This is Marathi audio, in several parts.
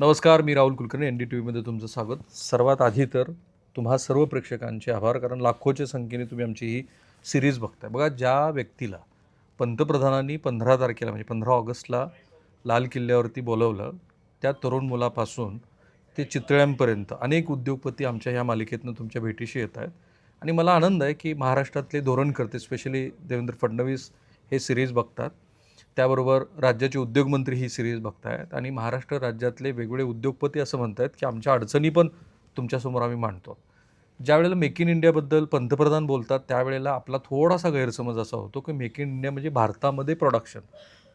नमस्कार मी Rahul Kulkarni N D T व्हीमध्ये तुमचं स्वागत. सर्वात आधी तर तुम्हा सर्व प्रेक्षकांचे आभार कारण लाखोच्या संख्येने तुम्ही आमची ही सिरीज बघताय. बघा ज्या व्यक्तीला पंतप्रधानांनी पंधरा तारखेला म्हणजे पंधरा ऑगस्टला लाल किल्ल्यावरती बोलवलं त्या तरुण मुलापासून ते चितळ्यांपर्यंत अनेक उद्योगपती आमच्या ह्या मालिकेतनं तुमच्या भेटीशी येत आहेत. आणि मला आनंद आहे की महाराष्ट्रातले धोरणकर्ते स्पेशली देवेंद्र फडणवीस हे सिरीज बघतात. त्याबरोबर राज्याचे उद्योगमंत्री ही सिरीज बघतायत आणि महाराष्ट्र राज्यातले वेगवेगळे उद्योगपती असं म्हणतायत की आमच्या अडचणी पण तुमच्यासमोर आम्ही मांडतो. ज्या वेळेला मेक इन इंडियाबद्दल पंतप्रधान बोलतात त्यावेळेला आपला थोडासा गैरसमज असा होतो की मेक इन इंडिया म्हणजे भारतामध्ये प्रोडक्शन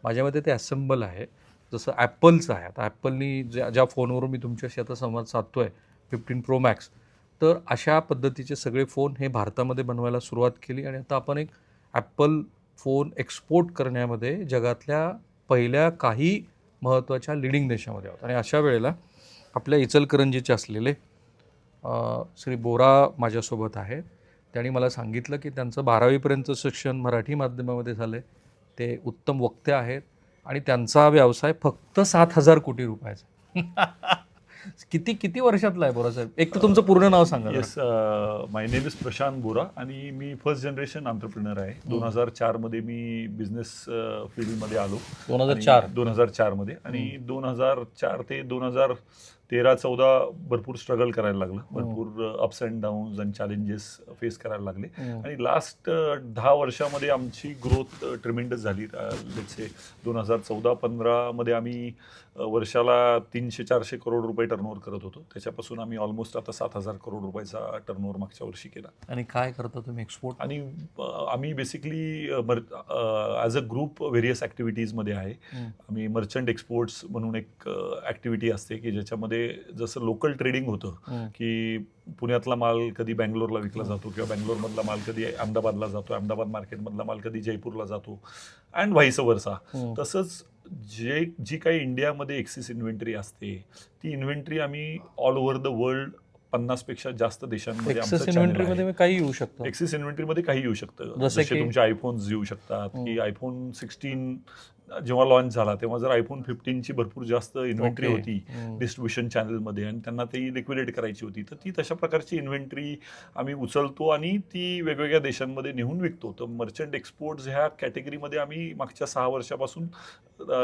माझ्या मते ते असेंबल आहे. जसं ॲपलचं आहे. आता ॲपलनी ज्या ज्या फोनवरून मी तुमच्याशी आता संवाद साधतो आहे फिफ्टीन प्रो मॅक्स तर अशा पद्धतीचे सगळे फोन हे भारतामध्ये बनवायला सुरुवात केली आणि आता आपण एक ॲपल फोन एक्सपोर्ट करण्यामध्ये जगातल्या पहिल्या काही महत्त्वाच्या लिडिंग देशामध्ये आहोत. आणि अशा वेळेला आपल्या इचलकरंजीचे असलेले श्री बोरा माझ्यासोबत आहेत. त्यांनी मला सांगितलं की त्यांचं बारावीपर्यंतचं शिक्षण मराठी माध्यमामध्ये झालं आहे ते उत्तम वक्ते आहेत आणि त्यांचा व्यवसाय फक्त सात हजार कोटी रुपयाचा किती किती वर्षातला आहे बोरा साहेब? एक तर तुमचं पूर्ण नाव सांगा. Yes my name is Prashant Bora आणि मी फर्स्ट जनरेशन आंतरप्रिनर आहे. दोन हजार चारमध्ये मी बिझनेस फील्डमध्ये आलो. दोन हजार चार. दोन हजार चारमध्ये. आणि दोन हजार चार ते दोन हजार तेरा चौदा भरपूर स्ट्रगल करायला लागलं. भरपूर अप्स अँड डाऊन्स आणि चॅलेंजेस फेस करायला लागले. हम्म. आणि लास्ट दहा वर्षामध्ये आमची ग्रोथ ट्रिमेंडस झाली. लेट्से दोन हजार चौदा पंधरामध्ये आम्ही वर्षाला तीनशे चारशे करोड रुपये टर्नओव्हर करत होतो. त्याच्यापासून आम्ही ऑलमोस्ट आता सात हजार करोड रुपयाचा टर्नओव्हर मागच्या वर्षी केला. आणि काय करता तुम्ही? एक्सपोर्ट आणि आम्ही basically as a group various ॲक्टिव्हिटीजमध्ये आहे. आम्ही मर्चंट एक्सपोर्ट्स म्हणून एक ॲक्टिव्हिटी असते की ज्याच्यामध्ये जसं लोकल ट्रेडिंग होतं की पुण्यातला माल कधी बँगलोरला विकला जातो किंवा बँगलोरमधला माल कधी अहमदाबादला जातो अहमदाबाद मार्केटमधला माल कधी जयपूरला जातो अँड व्हाईस वर्सा तसंच जे जी काही इंडियामध्ये एक्सिस इन्व्हेंटरी असते ती इन्व्हेंटरी आम्ही ऑल ओव्हर द वर्ल्ड पन्नासपेक्षा जास्त देशांमध्ये आमचं. इन्व्हेंटरीमध्ये काही येऊ शकतो एक्सिस इन्व्हेंटरीमध्ये काही येऊ शकतं जसे? तुमचे आयफोन्स येऊ शकतात. की आयफोन सिक्स्टीन जेव्हा लॉन्च झाला तेव्हा जर आयफोन फिफ्टीनची भरपूर जास्त इन्व्हेंटरी Okay. होती. डिस्ट्रीब्युशन चॅनलमध्ये आणि त्यांना ती लिक्विडेट करायची होती तर ती तशा प्रकारची इन्व्हेंटरी आम्ही उचलतो आणि ती वेगवेगळ्या देशांमध्ये नेऊन विकतो तर मर्चंट एक्सपोर्ट्स ह्या कॅटेगरीमध्ये आम्ही मागच्या सहा वर्षापासून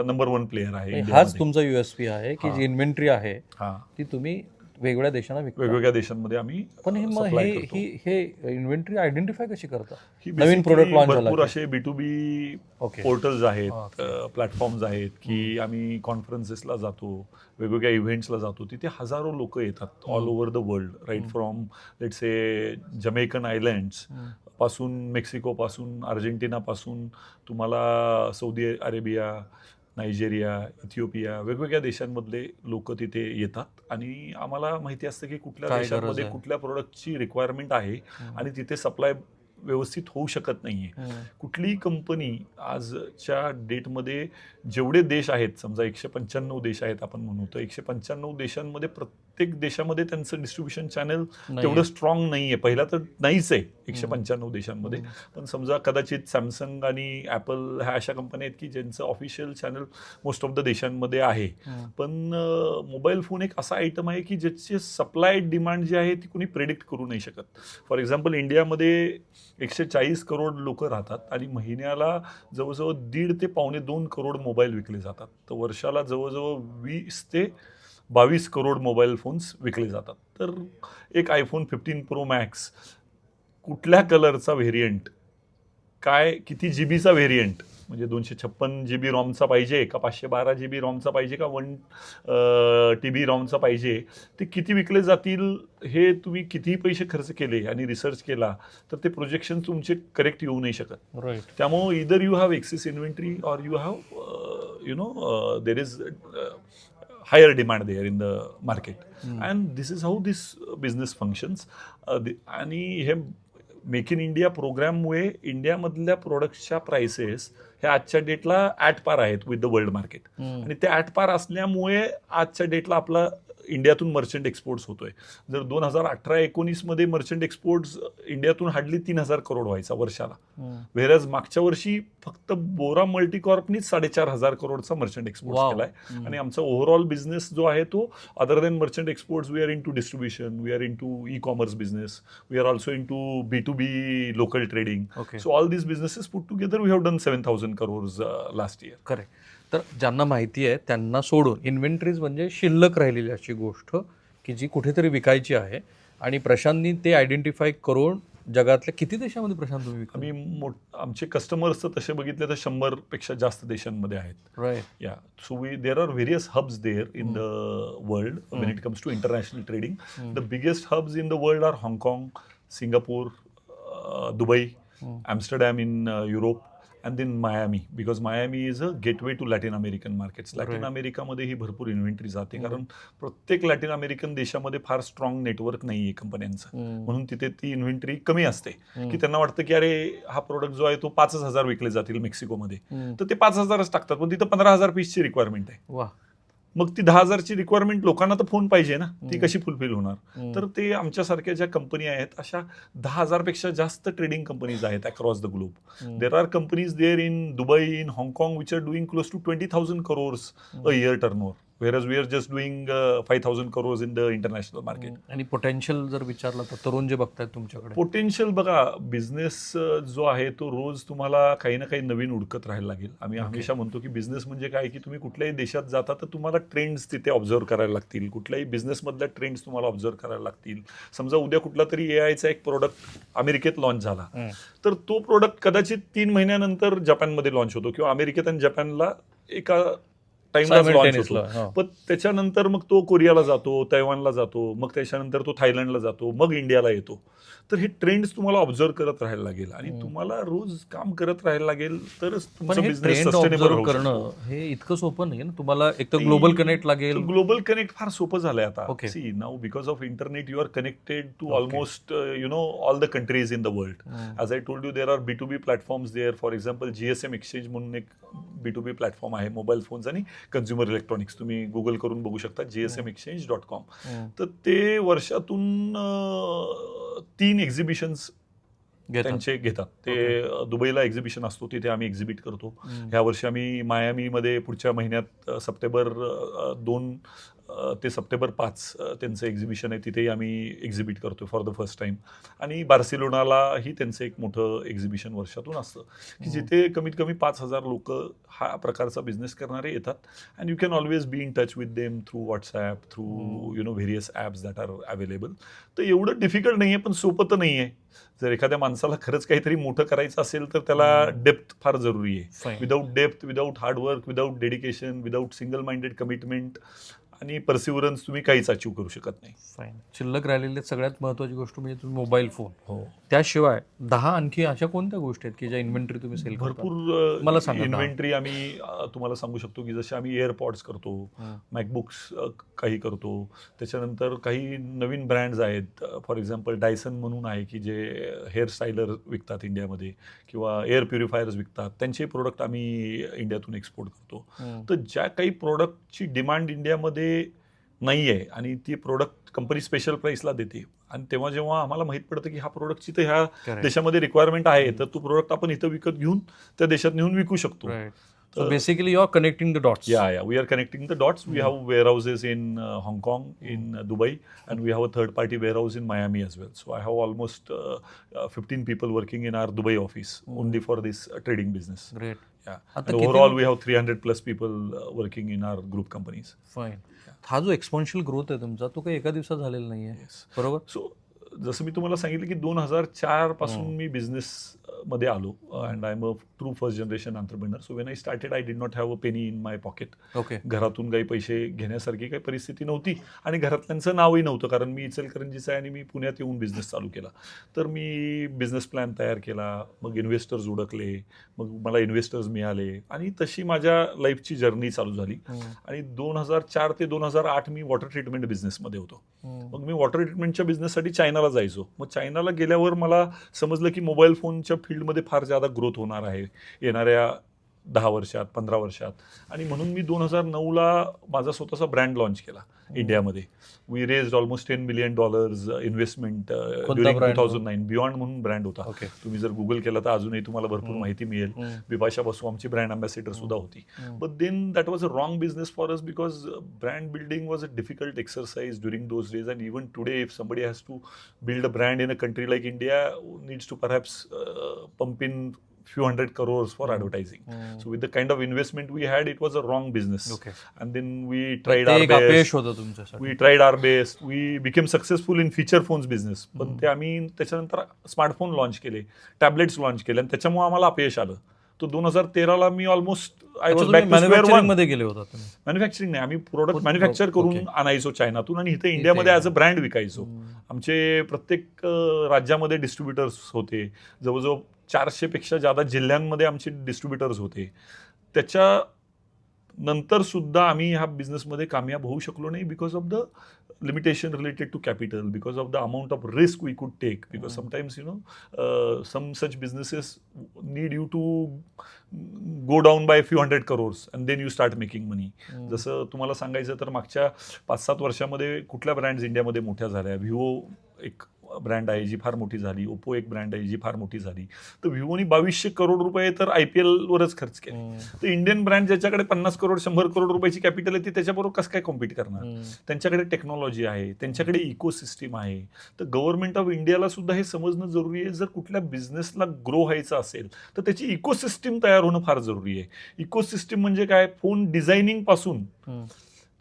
नंबर वन प्लेअर आहे हाच. तुमचा युएसपी आहे की. जी इन्व्हेंटरी आहे ती तुम्ही वेगवेगळ्या देशांना विकता वेगवेगळ्या देशांमध्ये आम्ही पण हे मग supply हे करतो. ही हे इन्व्हेंटरी आयडेंटिफाय कशी करता? ही नवीन basically launch झाला भरपूर की? असे B two B okay portals आहेत. प्लॅटफॉर्म्स आहेत की आम्ही कॉन्फरन्सेसला जातो वेगवेगळ्या इव्हेंट्सला जातो. तिथे हजारो लोक येतात all over the world right from let's a Jamaican आयलँड्सपासून मेक्सिकोपासून अर्जेंटिनापासून तुम्हाला सौदी अरेबिया नायजेरिया इथिओपिया वेगवेगळ्या देशांमधले लोक तिथे येतात. आणि आम्हाला माहिती असतं की कुठल्या देशांमध्ये. कुठल्या प्रोडक्टची रिक्वायरमेंट आहे आणि तिथे सप्लाय व्यवस्थित होऊ शकत नाहीये. कुठलीही कंपनी आजच्या डेटमध्ये जेवढे देश आहेत समजा एकशे पंच्याण्णव देश आहेत आपण म्हणू तर एकशे पंच्याण्णव देशांमध्ये प्रत्येक देशामध्ये त्यांचं डिस्ट्रीब्युशन चॅनल तेवढं स्ट्रॉंग नाही आहे पहिला तर नाहीच आहे एकशे. पंच्याण्णव देशांमध्ये. पण समजा कदाचित सॅमसंग आणि ॲपल ह्या अशा कंपन्या आहेत की ज्यांचं official channel most of the देशांमध्ये आहे. पण मोबाईल फोन एक असा आयटम आहे की ज्याची सप्लाय डिमांड जी आहे ती कुणी प्रेडिक्ट करू नाही शकत. फॉर एक्झाम्पल इंडियामध्ये एकशे चाळीस करोड लोक राहतात आणि महिन्याला जवळजवळ दीड ते पावणे दोन करोड मोबाईल विकले जातात. तर वर्षाला जवळजवळ वीस ते बावीस करोड मोबाईल फोन्स विकले जातात. तर एक आयफोन फिफ्टीन प्रो मॅक्स कुठल्या कलरचा व्हेरियंट काय किती जी बीचा व्हेरियंट म्हणजे दोनशे छप्पन जी बी रॉमचा पाहिजे का पाचशे बारा जी बी रॉमचा पाहिजे का वन टी बी रॉमचा पाहिजे? ते किती विकले जातील? हे तुम्ही कितीही पैसे खर्च केले आणि रिसर्च केला तर ते प्रोजेक्शन तुमचे करेक्ट येऊ नाही शकत. राईट त्यामुळं either you have access inventory or you have you know there is higher demand there in the market and this is how this business functions आणि हे मेक इन इंडिया प्रोग्राममुळे इंडियामधल्या प्रोडक्ट्सच्या प्राइसेस ह्या आजच्या डेटला ॲट पार आहेत विथ द वर्ल्ड मार्केट आणि ते ॲट पार असल्यामुळे आजच्या डेटला आपला इंडियातून मर्चंट एक्सपोर्ट्स होतोय. जर दोन हजार अठरा एकोणीसमध्ये मर्चंट एक्सपोर्ट्स इंडियातून हार्डली तीन हजार करोड व्हायचा वर्षाला. व्हेरॅज मागच्या वर्षी फक्त बोरा मल्टीकॉर्पनीच साडेचार हजार करोडचा मर्चंट एक्सपोर्ट. केलाय. आणि आमचा ओव्हरऑल बिझनेस जो आहे तो other than merchant exports we are into distribution we are into e commerce business we are also into B two B local trading so all these businesses put together we have done seven thousand crores last year correct तर ज्यांना माहिती आहे त्यांना सोडून. इन्व्हेंटरीज म्हणजे शिल्लक राहिलेली अशी गोष्ट की जी कुठेतरी विकायची आहे. आणि प्रशांतनी ते आयडेंटिफाय करून जगातल्या किती देशामध्ये प्रशांत तुम्ही आम्ही मोठ आमचे कस्टमर्स तर तसे बघितले तर शंभरपेक्षा जास्त देशांमध्ये आहेत. राईट या. So we there are various hubs there in the world when. It comes to international trading the biggest hubs in the world are हाँगकाँग Singapore Dubai Hmm. Amsterdam in and then Miami because Miami is a gateway to Latin American markets. Latin. अमेरिकामध्ये ही भरपूर इन्व्हेंटरी जाते. कारण प्रत्येक लॅटिन अमेरिकन देशामध्ये फार स्ट्रॉंग नेटवर्क नाही आहे कंपन्यांचं म्हणून तिथे ती इन्व्हेंटरी कमी असते. की त्यांना वाटतं की अरे हा प्रोडक्ट जो आहे तो पाचच हजार विकले जातील मेक्सिकोमध्ये तर ते पाच हजारच टाकतात पण तिथं पंधरा हजार पीसची रिक्वायरमेंट आहे. मग ती दहा हजारची रिक्वायरमेंट लोकांना तर फोन पाहिजे ना ती. कशी फुलफिल होणार. तर ते आमच्यासारख्या ज्या कंपनी आहेत अशा दहा हजारपेक्षा जास्त ट्रेडिंग कंपनीज आहेत across the globe. There are companies there in Dubai in हाँगकाँग which are doing close to twenty thousand crores a year turn where we are just doing five thousand crores in the international market. आणि पोटेन्शियल जर विचारलं तर तरुण जे बघतायत तुमच्याकडे? पोटेन्शियल बघा बिझनेस जो आहे तो रोज तुम्हाला काही ना काही नवीन उडकत राहायला लागेल. आम्ही. हमेशा म्हणतो की बिझनेस म्हणजे काय? की तुम्ही कुठल्याही देशात जाता तर तुम्हाला ट्रेंड्स तिथे ऑब्झर्व करायला लागतील. कुठल्याही बिझनेसमधल्या ट्रेंड्स तुम्हाला ऑब्झर्व करायला लागतील. समजा उद्या कुठला तरी ए आयचा एक प्रोडक्ट अमेरिकेत लॉन्च झाला. हम्म. तर तो प्रोडक्ट कदाचित तीन महिन्यानंतर जपानमध्ये लॉन्च होतो किंवा अमेरिकेत आणि जपानला एका लॉन्च होतो. हा. पण त्याच्यानंतर मग तो कोरियाला जातो तैवानला जातो मग त्याच्यानंतर तो थायलंडला जातो मग इंडियाला येतो. तर हे ट्रेंड्स तुम्हाला ऑब्झर्व करत राहायला लागेल आणि. तुम्हाला रोज काम करत राहायला लागेल तरच तुमचं बिझनेस सस्टेनेबल करणं हे इतकं सोपं नाही ना तुम्हाला एक तर ग्लोबल कनेक्ट लागेल ग्लोबल कनेक्ट फार सोपं झालंय आता. See now because of internet you are connected to. Almost you know all the countries in the world. As I told you there are B two B platforms there for example G S M exchange म्हणून एक बी टू बी प्लॅटफॉर्म आहे मोबाईल फोन्स आणि कन्झ्युमर इलेक्ट्रॉनिक्स तुम्ही गुगल करून बघू शकता G S M exchange dot com. तर ते वर्षातून तीन एक्झिबिशन्स. त्यांचे घेतात ते दुबईला एक्झिबिशन असतो तिथे आम्ही एक्झिबिट करतो. ह्या वर्षी आम्ही मायामीमध्ये पुढच्या महिन्यात सप्टेंबर दोन ते सप्टेंबर पाच त्यांचं एक्झिबिशन आहे तिथेही आम्ही एक्झिबिट करतो फॉर द फर्स्ट टाइम आणि बार्सिलोनालाही त्यांचं एक मोठं एक्झिबिशन वर्षातून असतं की हम्म. जिथे कमीत कमी पाच हजार लोक हा प्रकारचा बिझनेस करणारे येतात and you can always be in touch with them through WhatsApp through. You know various apps that are available तर एवढं डिफिकल्ट नाही आहे पण सोपं तर नाही आहे जर एखाद्या माणसाला खरंच काहीतरी मोठं करायचं असेल तर त्याला. डेप्थ फार जरुरी आहे. Without depth without hard work without dedication without single minded commitment आणि परसिवरन्स तुम्ही काहीच अचीव करू शकत नाही. फाईन शिल्लक राहिलेली सगळ्यात महत्वाची गोष्ट म्हणजे तुम्ही मोबाईल फोन हो. त्याशिवाय दहा आणखी अशा कोणत्या गोष्टी आहेत की ज्या इन्व्हेंटरी तुम्ही सेल भरपूर मला सांगा. इन्व्हेंटरी आम्ही तुम्हाला सांगू शकतो की जसे आम्ही एअरपॉड्स करतो मॅकबुक्स काही करतो. त्याच्यानंतर काही नवीन ब्रँड्स आहेत. फॉर एक्झाम्पल डायसन म्हणून आहे की जे हेअर स्टायलर विकतात इंडियामध्ये किंवा एअर प्युरिफायर्स विकतात. त्यांचे प्रोडक्ट आम्ही इंडियातून एक्सपोर्ट करतो. तर ज्या काही प्रोडक्टची डिमांड इंडियामध्ये नाही आहे आणि ती प्रोडक्ट कंपनी स्पेशल प्राईसला देते. आणि तेव्हा जेव्हा आम्हाला माहीत पडतं की हा प्रोडक्टची तर ह्या देशामध्ये रिक्वायरमेंट आहे तर तो प्रोडक्ट आपण इथं विकत घेऊन त्या देशात नेऊन विकू शकतो. Basically you are connecting the dots या या we are connecting the dots we have warehouses in हाँगकाँग in Dubai and we have a third party warehouse in Miami as well so I have almost fifteen people working in our Dubai office only for this trading business overall we have three hundred plus people working in our group companies fine हा जो एक्सपोन्शियल ग्रोथ आहे तुमचा तो काही एका दिवसात झालेला नाहीये Yes. बरोबर सो जसं मी तुम्हाला सांगितलं की दोन हजार चारपासून. मी बिझनेस मध्ये आलो. And I am a true first generation entrepreneur so when I started I did not have a penny in my pocket okay घरातून काही पैसे घेण्यासारखी काही परिस्थिती नव्हती. आणि घरातल्यांचं नावही नव्हतं कारण मी इचलकरंजीचं आहे आणि मी पुण्यात येऊन बिझनेस चालू केला. तर मी बिझनेस प्लॅन तयार केला. मग इन्व्हेस्टर्स उडकले. मग मला इन्व्हेस्टर्स मिळाले. आणि तशी माझ्या लाईफची जर्नी चालू झाली. आणि दोन हजार चार ते दोन हजार आठ मी वॉटर ट्रीटमेंट बिझनेसमध्ये होतो. मग मी वॉटर ट्रीटमेंटच्या बिझनेससाठी चायनाला जायचो. मग चायनाला गेल्यावर मला समजलं की मोबाईल फोनच्या फील्डमध्ये फार जादा ग्रोथ होणार आहे. येणाऱ्या दहा वर्षात पंधरा वर्षात. आणि म्हणून मी दोन हजार नऊला माझा स्वतःचा ब्रँड लॉन्च केला इंडियामध्ये. We raise almost ten million dollars investment two thousand nine beyond म्हणून ब्रँड होता. तुम्ही जर गुगल केला तर अजूनही तुम्हाला भरपूर माहिती मिळेल. बिपाशा बसू आमची ब्रँड अम्बॅसेडर सुद्धा होती. But then that was a wrong business for us because brand building was a difficult exercise during those days and even today if somebody has to build a brand in a country like India needs to perhaps pump in few hundred crores for Mm. advertising. हम्म. So with the kind of investment we had, it was a wrong business. Okay And then we tried our best. We tried our best. We became successful in feature phones business. पण हम्म. ते आम्ही त्याच्यानंतर स्मार्टफोन लॉन्च केले टॅबलेट्स लॉन्च केले आणि त्याच्यामुळे आम्हाला अपयश आलं तो दोन हजार तेराला मी ऑलमोस्ट आय वॉज बॅकमध्ये गेले होता मॅन्युफॅक्चरिंग नाही आम्ही प्रोडक्ट मॅन्युफॅक्चर करून okay. आणायचो चायनातून आणि इथे इंडियामध्ये ॲज अ ब्रँड विकायचो हम्म. आमचे प्रत्येक राज्यामध्ये डिस्ट्रीब्युटर्स होते जवळजवळ चारशे पेक्षा जादा जिल्ह्यांमध्ये आमचे डिस्ट्रीब्युटर्स होते त्याच्या नंतर सुद्धा आम्ही ह्या बिझनेसमध्ये कामयाब होऊ शकलो नाही because of the limitation related to capital because of the amount of risk we could take because. Sometimes you know some such businesses need you to go down by few hundred crores and then you start making money. जसं तुम्हाला सांगायचं तर मागच्या पाच सात वर्षामध्ये कुठल्या ब्रँड्स इंडियामध्ये मोठ्या झाल्या व्हिवो एक ब्रँड आहे जी फार मोठी झाली ओप्पो एक ब्रँड आहे जी फार मोठी झाली. तर व्हिवोनी बावीसशे करोड रुपये तर आय पी एलवरच खर्च केले. तर इंडियन ब्रँड ज्याच्याकडे पन्नास करोड शंभर करोड रुपयाची कॅपिटल आहे ती त्याच्याबरोबर कसं काय कॉम्पिट करणार. त्यांच्याकडे टेक्नॉलॉजी आहे त्यांच्याकडे इकोसिस्टीम आहे. तर गव्हर्नमेंट ऑफ इंडियाला सुद्धा हे समजणं जरुरी आहे. जर कुठल्या बिझनेसला ग्रो व्हायचं असेल तर त्याची इकोसिस्टीम तयार होणं फार जरुरी आहे. इकोसिस्टीम म्हणजे काय? फोन डिझायनिंगपासून.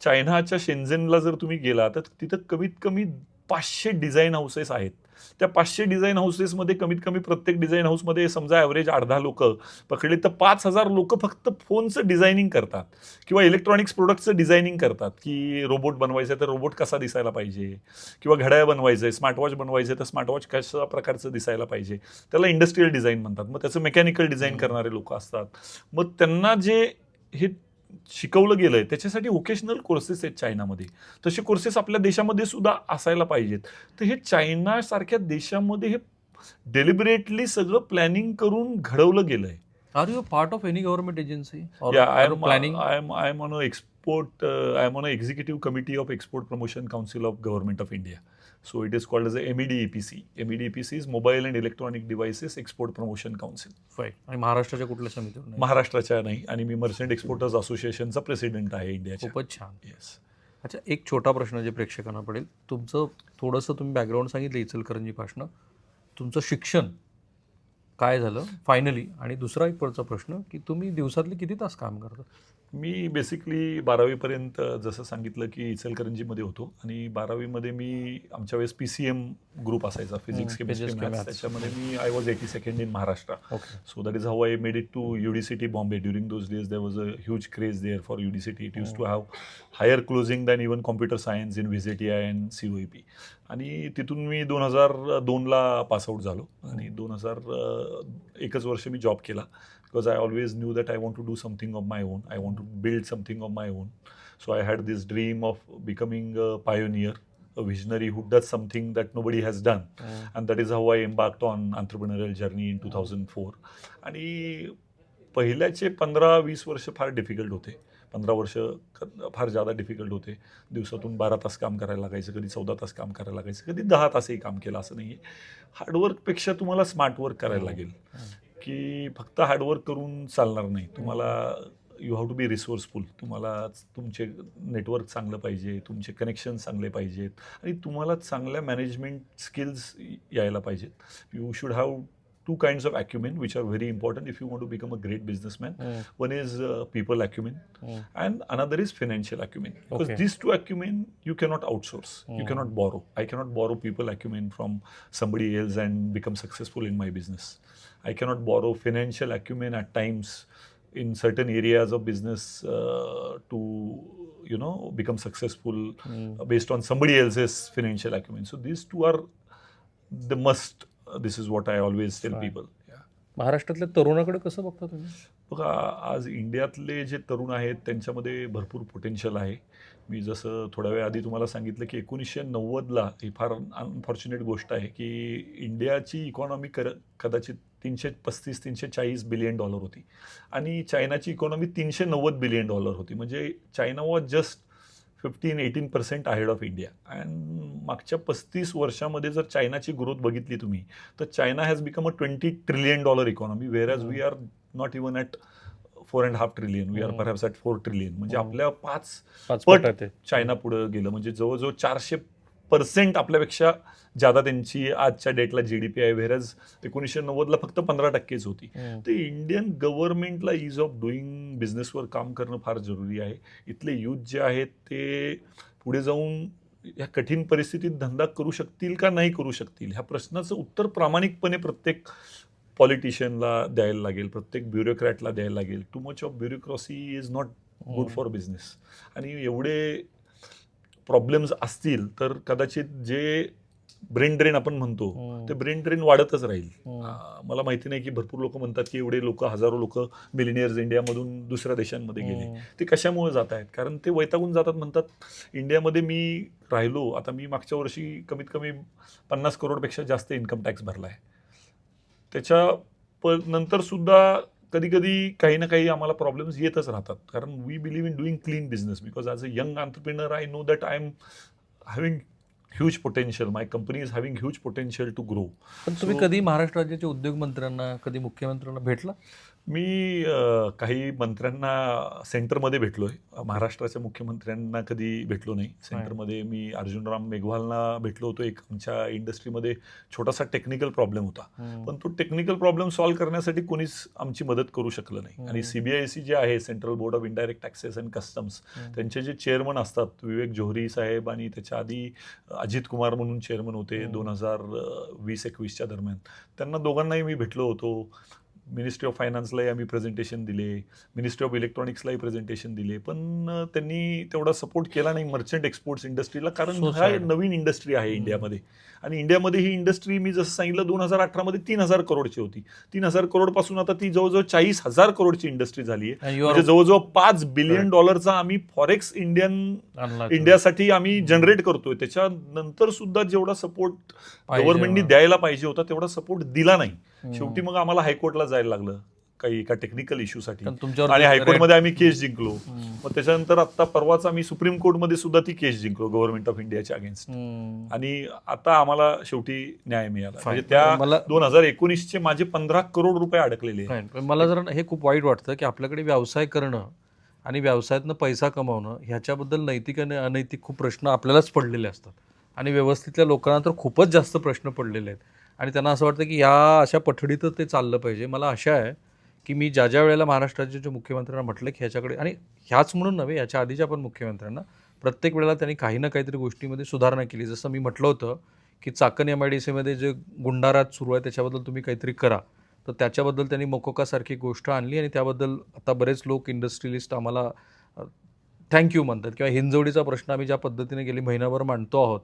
चायनाच्या शेंझेनला जर तुम्ही गेला तर तिथं कमीत कमी पाचशे डिझाईन हाऊसेस आहेत. त्या पाचशे डिझाईन हाऊसेसमध्ये कमीत कमी प्रत्येक डिझाईन हाऊसमध्ये समजा ॲव्हरेज अर्धा लोक पकडले तर पाच हजार लोक फक्त फोनचं डिझायनिंग करतात. किंवा इलेक्ट्रॉनिक्स प्रोडक्टचं डिझायनिंग करतात की रोबोट बनवायचं आहे तर रोबोट कसा दिसायला पाहिजे? किंवा घड्याळ बनवायचं आहे स्मार्टवॉच बनवायचं आहे तर स्मार्टवॉच कशा प्रकारचं दिसायला पाहिजे? त्याला इंडस्ट्रीयल डिझाईन म्हणतात. मग त्याचं मेकॅनिकल डिझाईन. करणारे लोक असतात. मग त्यांना जे हे शिकवलं गेलंय त्याच्यासाठी वोकेशनल कोर्सेस आहेत चायनामध्ये तसे कोर्सेस आपल्या देशामध्ये सुद्धा असायला पाहिजेत तर हे चायनासारख्या देशामध्ये हे डेलिबरेटली सगळं प्लॅनिंग करून घडवलं गेलंय are you part of any government agency I am. Planning I am. I am on a export. Uh, I am on a executive committee of Export Promotion Council of Government of India. So it is called as a E MEDEPC. MEDEPC is Mobile and Electronic Devices Export Promotion Council. आणि महाराष्ट्राच्या कुठल्या समितीवर नाही? महाराष्ट्राच्या नाही आणि मी मर्चंट एक्सपोर्टर्स असोसिएशनचा प्रेसिडेंट आहे इंडियाच्या खूपच छान येस अच्छा एक छोटा प्रश्न जे प्रेक्षकांना पडेल तुमचं थोडंसं तुम्ही बॅकग्राऊंड सांगितलं इचलकरंजीपासनं तुमचं शिक्षण काय झालं फायनली आणि दुसरा एक पुढचा प्रश्न की तुम्ही दिवसातले किती तास काम करता मी बेसिकली बारावीपर्यंत जसं सांगितलं की इचलकरंजीमध्ये होतो आणि बारावीमध्ये मी आमच्या वेळेस पी सी एम ग्रुप असायचा फिजिक्स केमिस्ट्री त्याच्यामध्ये मी I was eighty second in Maharashtra so that is how I made it to U D Bombay during those days they was a huge craze there for UDCT D it used to have higher closing than even computer science in V J T I N C O P आणि तिथून मी दोन हजार दोनला पासआउट झालो. आणि दोन हजार एकच वर्ष मी जॉब केला. Because I always knew that I want to do something of my own I want to build something of my own so I had this dream of becoming a pioneer a visionary who does something that nobody has done and that is how I embarked on entrepreneurial journey in two thousand four आणि पहिल्याचे पंधरा वीस वर्ष फार डिफिकल्ट होते. पंधरा वर्ष फार जादा डिफिकल्ट होते. दिवसातून बारा तास काम करायला लागायचं कधी चौदा तास काम करायला लागायचं कधी दहा तासही काम केलं असं नाही आहे हार्डवर्कपेक्षा तुम्हाला स्मार्ट वर्क करायला लागेल. की फक्त हार्डवर्क करून चालणार नाही. तुम्हाला you have to be resourceful तुम्हाला तुमचे नेटवर्क चांगलं पाहिजे तुमचे कनेक्शन चांगले पाहिजेत आणि तुम्हाला चांगल्या मॅनेजमेंट स्किल्स यायला पाहिजेत. You should have two kind of acumen which are very important if you want to become a great businessman one is people acumen and another is financial acumen because this two acumen you cannot outsource you cannot borrow I cannot borrow people acumen from somebody else and become successful in my business I cannot borrow financial acumen at times in certain areas of business uh, to you know become successful uh, based on somebody else's financial acumen. So these two are the must. Uh, this is what I always tell Right. people. महाराष्ट्रातल्या तरुणाकडे कसं बघता तुम्ही बघा आज इंडियातले जे तरुण आहेत त्यांच्यामध्ये भरपूर पोटेन्शियल आहे मी जसं थोड्या वेळ आधी तुम्हाला सांगितलं की एकोणीसशे नव्वदला ही फार अनफॉर्च्युनेट गोष्ट आहे की इंडियाची इकॉनॉमी कर कदाचित तीनशे पस्तीस तीनशे चाळीस बिलियन डॉलर होती. आणि चायनाची इकॉनॉमी तीनशे नव्वद बिलियन डॉलर होती. म्हणजे China was just fifteen eighteen percent ahead of India and मागच्या पस्तीस वर्षामध्ये जर चायनाची ग्रोथ बघितली तुम्ही तर China has become a twenty trillion dollar economy where as we are not even at four and half trillion we are. Perhaps at four trillion म्हणजे हम्म. आपल्या पाच पट. चायना पुढं गेलं. म्हणजे जवळजवळ चारशे पर्सेंट आपल्यापेक्षा ज्यादा त्यांची आजच्या डेटला जी डी पी आहे व्हेरज एकोणीसशे नव्वदला फक्त पंधरा टक्केच होती. हम्म. ते इंडियन गव्हर्नमेंटला इज ऑफ डुईंग बिझनेसवर काम करणं फार जरुरी आहे. इथले युथ जे आहेत ते पुढे जाऊन ह्या कठीण परिस्थितीत धंदा करू शकतील का नाही करू शकतील? ह्या प्रश्नाचं उत्तर प्रामाणिकपणे प्रत्येक पॉलिटिशियनला द्यायला लागेल प्रत्येक ब्युरोक्रॅटला द्यायला लागेल. Too much of bureaucracy is not good for business आणि एवढे प्रॉब्लेम्स असतील तर कदाचित जे ब्रेन ड्रेन आपण म्हणतो हम्म. ते ब्रेन ड्रेन वाढतच राहील. अं, मला माहिती नाही की भरपूर लोक म्हणतात की एवढे लोक हजारो लोक मिलिनियर्स इंडियामधून दुसऱ्या देशांमध्ये गेले हम्म. ते कशामुळे जात आहेत कारण ते वैतागून जातात म्हणतात इंडियामध्ये मी राहिलो आता मी मागच्या वर्षी कमीत कमी पन्नास करोडपेक्षा जास्त इन्कम टॅक्स भरला आहे त्याच्या प नंतर सुद्धा कधी कधी काही ना काही आम्हाला प्रॉब्लेम्स येतच राहतात. कारण we believe in doing clean business because as a young entrepreneur I know that I am having huge potential my company is having huge potential to grow पण तुम्ही कधी महाराष्ट्र राज्याच्या उद्योग मंत्र्यांना कधी मुख्यमंत्र्यांना भेटला? मी काही मंत्र्यांना सेंटरमध्ये भेटलोय. महाराष्ट्राच्या मुख्यमंत्र्यांना कधी भेटलो नाही. सेंटरमध्ये मी अर्जुनराम मेघवालना भेटलो होतो. एक आमच्या इंडस्ट्रीमध्ये छोटासा टेक्निकल प्रॉब्लेम होता. पण तो टेक्निकल प्रॉब्लेम सॉल्व्ह करण्यासाठी कोणीच आमची मदत करू शकलं नाही. आणि. सीबीआयसी जे आहे central board of indirect taxes and customs त्यांचे जे चेअरमन असतात विवेक जोहरी साहेब आणि त्याच्या आधी अजित कुमार म्हणून चेअरमन होते. दोन हजार वीस एकवीसच्या दरम्यान. त्यांना दोघांनाही मी भेटलो होतो. मिनिस्ट्री ऑफ फायनान्सलाही आम्ही प्रेझेंटेशन दिले मिनिस्ट्री ऑफ इलेक्ट्रॉनिक्सलाही प्रेझेंटेशन दिले पण त्यांनी तेवढा सपोर्ट केला नाही मर्चंट एक्सपोर्ट्स इंडस्ट्रीला कारण हा. नवीन इंडस्ट्री आहे. इंडियामध्ये. आणि इंडियामध्ये ही इंडस्ट्री मी जसं सांगितलं दोन हजार अठरामध्ये तीन हजार करोडची होती. तीन हजार करोडपासून आता ती जवळजवळ चाळीस हजार करोडची इंडस्ट्री झाली आहे. म्हणजे जवळजवळ पाच बिलियन. डॉलरचा आम्ही फॉरेक्स इंडियन इंडियासाठी आम्ही जनरेट करतोय. त्याच्यानंतर सुद्धा जेवढा सपोर्ट गव्हर्नमेंटनी द्यायला पाहिजे होता तेवढा सपोर्ट दिला नाही. शेवटी मग आम्हाला हायकोर्टला जायला लागलं काही एका टेक्निकल इश्यूसाठी आणि हायकोर्टमध्ये आम्ही केस जिंकलो. मग त्याच्यानंतर आता परवाच आम्ही सुप्रीम कोर्टमध्ये सुद्धा ती केस जिंकलो गव्हर्नमेंट ऑफ इंडियाच्या अगेन्स्ट. आणि आता आम्हाला शेवटी न्याय मिळाला. म्हणजे त्या दोन हजार एकोणीसचे माझे पंधरा करोड रुपये अडकलेले. मला जरा हे खूप वाईट वाटतं की आपल्याकडे व्यवसाय करणं आणि व्यवसायातनं पैसा कमावणं ह्याच्याबद्दल नैतिक आणि अनैतिक खूप प्रश्न आपल्यालाच पडलेले असतात. आणि व्यवस्थितल्या लोकांना तर खूपच जास्त प्रश्न पडलेले आहेत. आणि त्यांना असं वाटतं की या अशा पठडीतच ते चाललं पाहिजे. मला आशा आहे की मी ज्या ज्या वेळेला महाराष्ट्राचे जे मुख्यमंत्र्यांना म्हटलं की ह्याच्याकडे आणि ह्याच म्हणून नव्हे ह्याच्या आधीच्या पण मुख्यमंत्र्यांना प्रत्येक वेळेला त्यांनी काही ना काहीतरी गोष्टीमध्ये सुधारणा केली. जसं मी म्हटलं होतं की चाकण एम आय डी सीमध्ये जे गुंडारात सुरू आहे त्याच्याबद्दल तुम्ही काहीतरी करा. तर त्याच्याबद्दल त्यांनी मोकोकासारखी गोष्ट आणली आणि त्याबद्दल आता बरेच लोक इंडस्ट्रियलिस्ट आम्हाला थँक्यू म्हणतात. किंवा हिंजवडीचा प्रश्न आम्ही ज्या पद्धतीने गेली महिनाभर मांडतो आहोत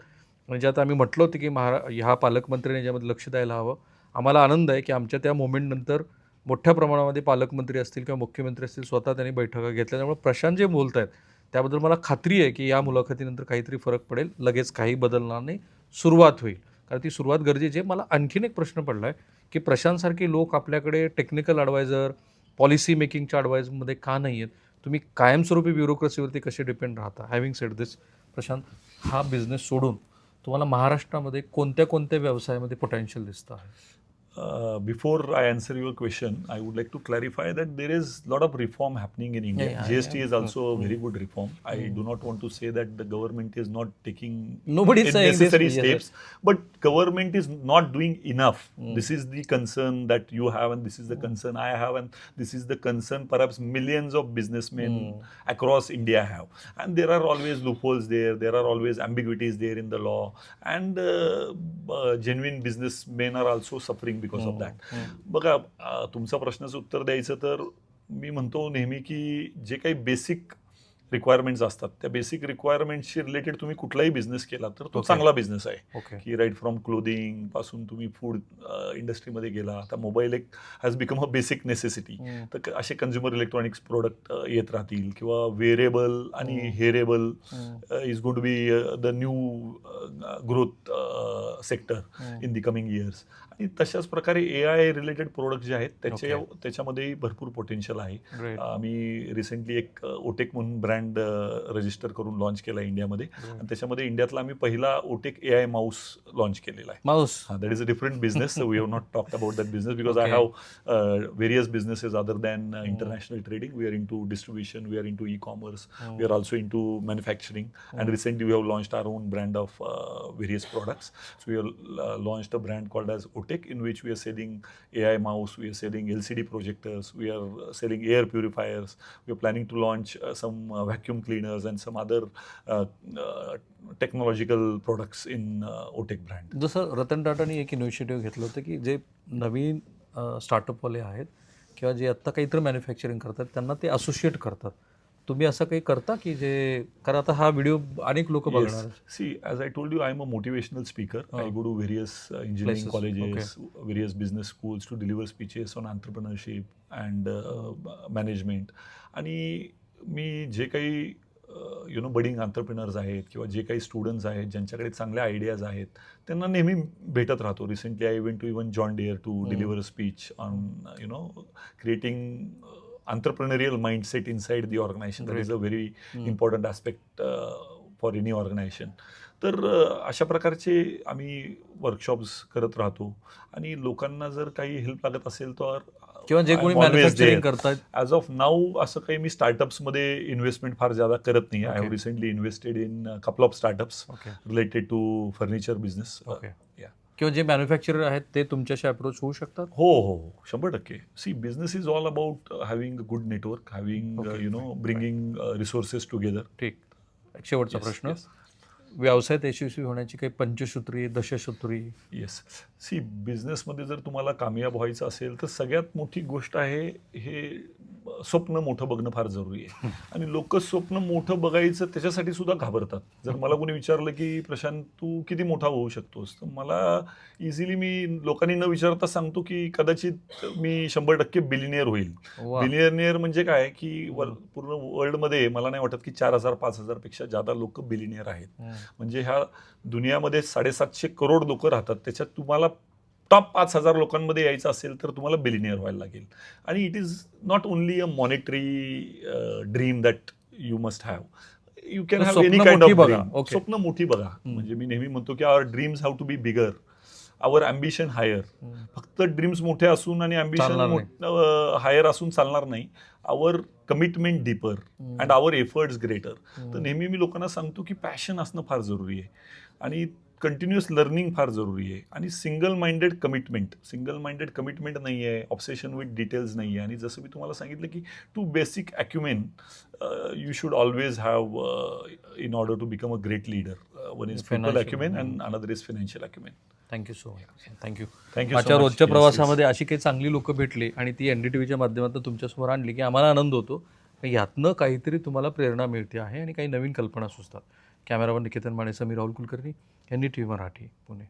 म्हणजे आणि ज्यात आम्ही म्हटलं होतं की महारा ह्या पालकमंत्र्यांनी याच्यामध्ये लक्ष द्यायला हवं. आम्हाला आनंद आहे की आमच्या त्या मोमेंटनंतर मोठ्या प्रमाणामध्ये पालकमंत्री असतील किंवा मुख्यमंत्री असतील स्वतः त्यांनी बैठका घेतल्या. त्यामुळे प्रशांत जे बोलत आहेत त्याबद्दल मला खात्री आहे की या मुलाखतीनंतर काहीतरी फरक पडेल. लगेच काही बदलणार नाही सुरुवात होईल. कारण ती सुरुवात गरजेची आहे. मला आणखीन एक प्रश्न पडला आहे की प्रशांतसारखे लोक आपल्याकडे टेक्निकल ॲडवायझर पॉलिसी मेकिंगच्या ॲडवायझरमध्ये का नाही आहेत तुम्ही कायमस्वरूपी ब्युरोक्रेसीवरती कसे डिपेंड राहता? हॅव्हिंग सेड दिस प्रशांत हा बिझनेस सोडून तुम्हाला महाराष्ट्रामध्ये कोणत्या कोणत्या व्यवसायामध्ये पोटेन्शियल दिसतं आहे? Uh, before I answer your question, I would like to clarify that there is a lot of reform happening in India. Yeah, yeah, GST yeah. is also a Mm. very good reform. I Mm. do not want to say that the government is not taking Nobody is saying this, necessary yes, steps, but government is not doing enough. Mm. This is the concern that you have, and this is the concern I have, and this is the concern perhaps millions of businessmen Mm. across India have. And there are always loopholes there. There are always ambiguities there in the law, and uh, uh, genuine businessmen are also suffering of that. हम्म. बघा तुमचा प्रश्नाचं उत्तर द्यायचं तर मी म्हणतो नेहमी की जे काही बेसिक रिक्वायरमेंट्स असतात. त्या बेसिक रिक्वायरमेंट्सशी रिलेटेड तुम्ही कुठलाही बिझनेस केला तर तो Okay. चांगला बिझनेस आहे. की राईट फ्रॉम क्लोदिंगपासून तुम्ही फूड इंडस्ट्रीमध्ये गेला आता मोबाईल एक has become a basic necessity तर असे कन्झ्युमर इलेक्ट्रॉनिक्स प्रोडक्ट येत राहतील किंवा वेरेबल आणि. Hearable is to be the new growth sector in the coming years आणि तशाच प्रकारे ए आय रिलेटेड प्रोडक्ट जे आहेत त्याच्या त्याच्यामध्येही भरपूर पोटेन्शियल आहे. आम्ही रिसेंटली एक ओटेक म्हणून ब्रँड रजिस्टर करून लॉन्च केला इंडियामध्ये आणि त्याच्यामध्ये इंडियातला आम्ही पहिला OTEC A I mouse launch केलेला आहे mouse that is a different business we have not talk about that business because I Okay. Have various businesses other than international trading we are in to distribution we are in to e commerce we are also into manufacturing and recently we have launched our own brand of uh, various products so we have uh, launched a brand called as otec in which we are selling ai mouse we are selling lcd projectors we are uh, selling air purifiers we are planning to launch uh, some uh, vacuum cleaners and some other uh, uh, technological products in uh, otec brand जसं रतन टाटानी एक इनिशिएटिव्ह घेतलं होतं की जे नवीन स्टार्टअपवाले आहेत किंवा जे आत्ता काहीतरी मॅन्युफॅक्चरिंग करतात त्यांना ते असोसिएट करतात तुम्ही असं काही करता की जे कारण आता हा व्हिडिओ अनेक लोक बघणार Yes. See, as I told you, I'm a motivational speaker. I Oh. go to various uh, engineering Places, colleges, various business schools to deliver speeches on entrepreneurship and uh, management. आणि मी जे काही यु नो बडिंग अंतरप्रिनर्स आहेत किंवा जे काही स्टुडंट्स आहेत ज्यांच्याकडे चांगल्या आयडियाज आहेत त्यांना नेहमी भेटत राहतो. Recently I even to even John dare to. Deliver a speech on you know creating entrepreneurial mindset inside the organization. That is a very Hmm. important aspect uh, for any organization. तर अशा प्रकारचे आम्ही वर्कशॉप्स करत राहतो. आणि लोकांना जर काही हेल्प लागत असेल तर किंवा जे कोणी मॅन्युफॅक्चरिंग करतात ॲज ऑफ नाऊ असं काही मी स्टार्टअप्समध्ये इन्व्हेस्टमेंट फार ज्यादा करत नाही. I have. Recently invested in couple of startups related to furniture business. किंवा जे मॅन्युफॅक्चरर आहेत ते तुमच्याशी अप्रोच होऊ शकतात? हो हो हो. शंभर टक्के. See business is all about having a good network having you know bringing resources together ठीक. शेवटचा प्रश्न. व्यवसायात यशस्वी होण्याची काही पंचसूत्री दशसूत्री? येस सी बिझनेसमध्ये जर तुम्हाला कामयाब व्हायचं असेल तर सगळ्यात मोठी गोष्ट आहे हे स्वप्न मोठं बघणं फार जरुरी आहे. आणि लोक स्वप्न मोठं बघायचं त्याच्यासाठी सुद्धा घाबरतात. जर मला कोणी विचारलं की प्रशांत तू किती मोठा होऊ शकतोस? तर मला इझिली मी लोकांनी न विचारता सांगतो की कदाचित मी शंभर टक्के बिलिनियर होईल. वा बिलियनियर म्हणजे काय? की वर- पूर्ण वर्ल्डमध्ये मला नाही वाटत की चार हजार पाच हजारपेक्षा जादा लोक बिलिनियर आहेत. म्हणजे ह्या दुनियामध्ये साडेसातशे करोड लोक राहतात. त्याच्यात तुम्हाला टॉप पाच हजार लोकांमध्ये यायचं असेल तर तुम्हाला बिलिनियर व्हायला लागेल. आणि it is not only a monetary dream that you must have you can have any kind of. स्वप्न मोठी बघा. म्हणजे मी नेहमी म्हणतो की our dreams have to be bigger our ambition higher. फक्त ड्रीम्स मोठे असून आणि अम्बिशन हायर असून चालणार नाही. Our commitment deeper. And our efforts greater तर. नेहमी मी लोकांना सांगतो की पॅशन असणं फार जरुरी आहे. आणि कंटिन्युअस लर्निंग फार जरुरी आहे. आणि single minded commitment single minded commitment नाही आहे ऑब्सेशन विथ डिटेल्स नाही आहे आणि जसं मी तुम्हाला सांगितलं की two basic acumen you should always have in order to become a great leader one is Financial, acumen and. Another is financial acumen thank you so much thank you thank you माझ्या रोजच्या प्रवासामध्ये अशी काही चांगली लोक भेटली आणि ती एन डी टी व्हीच्या माध्यमातून तुमच्यासमोर आणली की आम्हाला आनंद होतो. यातनं काहीतरी तुम्हाला प्रेरणा मिळते आहे आणि काही नवीन कल्पना सुचतात. कॅमेरावर Niketan Mane Sameer Rahul Kulkarni N T V Marathi Pune.